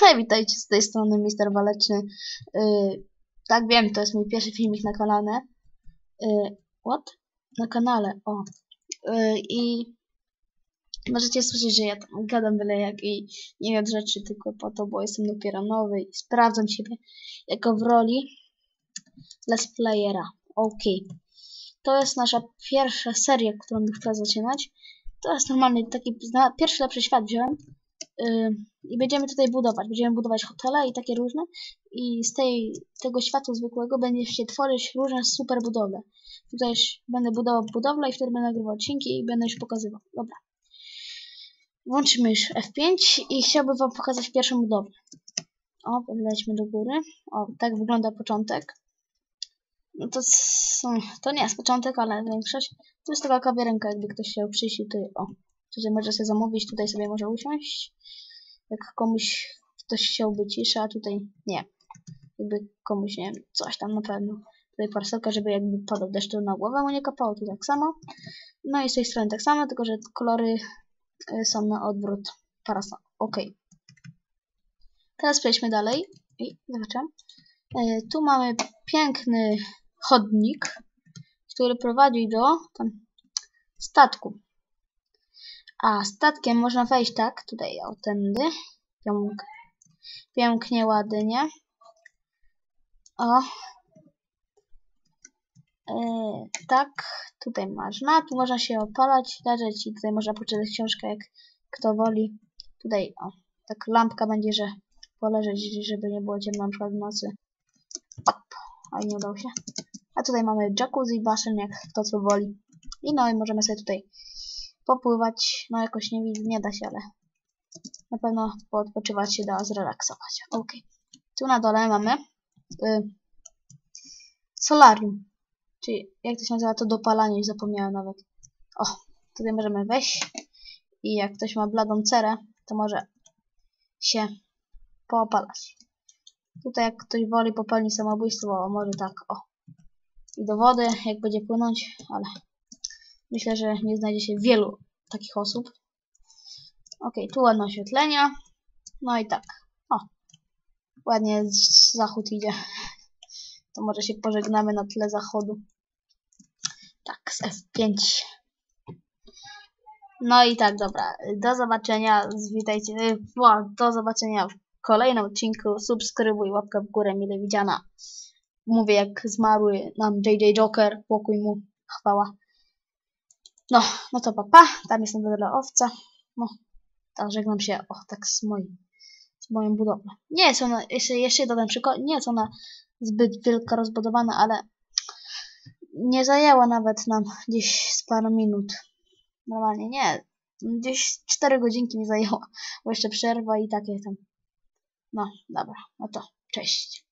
Hej, witajcie z tej strony Mister Waleczny. Yy, tak wiem, to jest mój pierwszy filmik na kanale. Yy, what? Na kanale, o. Yy, I możecie słyszeć, że ja tam gadam byle jak i nie wiem rzeczy tylko po to, bo jestem dopiero nowy i sprawdzam siebie jako w roli let's playera. Ok. To jest nasza pierwsza seria, którą bym chciała zaczynać. To jest normalnie taki pierwszy lepszy świat wziąłem. I będziemy tutaj budować. Będziemy budować hotele i takie różne. I z tej, tego światu zwykłego będzie się tworzyć różne super budowle. Tutaj będę budował budowlę i wtedy będę nagrywał odcinki i będę już pokazywał. Dobra. Włączymy już F5 i chciałbym wam pokazać pierwszą budowlę. O, lećmy do góry. O, tak wygląda początek. No to, to nie jest początek, ale większość. To jest taka kawiarenka, jakby ktoś chciał przyjść tutaj, o. Tutaj może sobie zamówić, tutaj sobie może usiąść. Jak komuś ktoś chciałby ciszy, a tutaj nie. Jakby komuś, nie wiem, coś tam na pewno. Tutaj parasolka, żeby jakby padał deszcz na głowę, mu nie kapało, tu tak samo. No i z tej strony tak samo, tylko że kolory y, są na odwrót parasol. Ok. Teraz przejdźmy dalej. I zobaczę. Y, tu mamy piękny chodnik, który prowadzi do tam, statku. A statkiem można wejść tak, tutaj o tędy. Piąk, pięknie, ładnie. O. Yy, tak, tutaj można. Tu można się opalać, leżeć i tutaj można poczytać książkę, jak kto woli. Tutaj, o, tak lampka będzie, że poleżeć, żeby nie było ciemno na przykład w nocy. Op, a nie udało się. A tutaj mamy jacuzzi, basen, jak kto co woli. I no i możemy sobie tutaj popływać. No jakoś nie, nie da się, ale na pewno poodpoczywać się da, zrelaksować. Ok. Tu na dole mamy y, solarium. Czyli jak to się nazywa, to dopalanie, już zapomniałem nawet. O, tutaj możemy wejść i jak ktoś ma bladą cerę, to może się poopalać. Tutaj jak ktoś woli popełnić samobójstwo, może tak, o. I do wody, jak będzie płynąć, ale Myślę, że nie znajdzie się wielu takich osób. Ok, tu ładne oświetlenia. No i tak. O, ładnie zachód idzie. To może się pożegnamy na tle zachodu. Tak, z F5. No i tak, dobra. Do zobaczenia. Witajcie. Do zobaczenia w kolejnym odcinku. Subskrybuj, łapka w górę, mile widziana. Mówię jak zmarły nam JJ Joker. Pokój mu. Chwała. No, no to papa, tam jest na owca. No, tak żegnam się, o, tak z moim, z moją budowlą. Nie jest ona, jeszcze, jeszcze dodam przykład, nie jest ona zbyt wielka rozbudowana, ale nie zajęła nawet nam gdzieś z paru minut. Normalnie nie, gdzieś 4 godzinki mi zajęła, bo jeszcze przerwa i takie tam. No, dobra, no to cześć.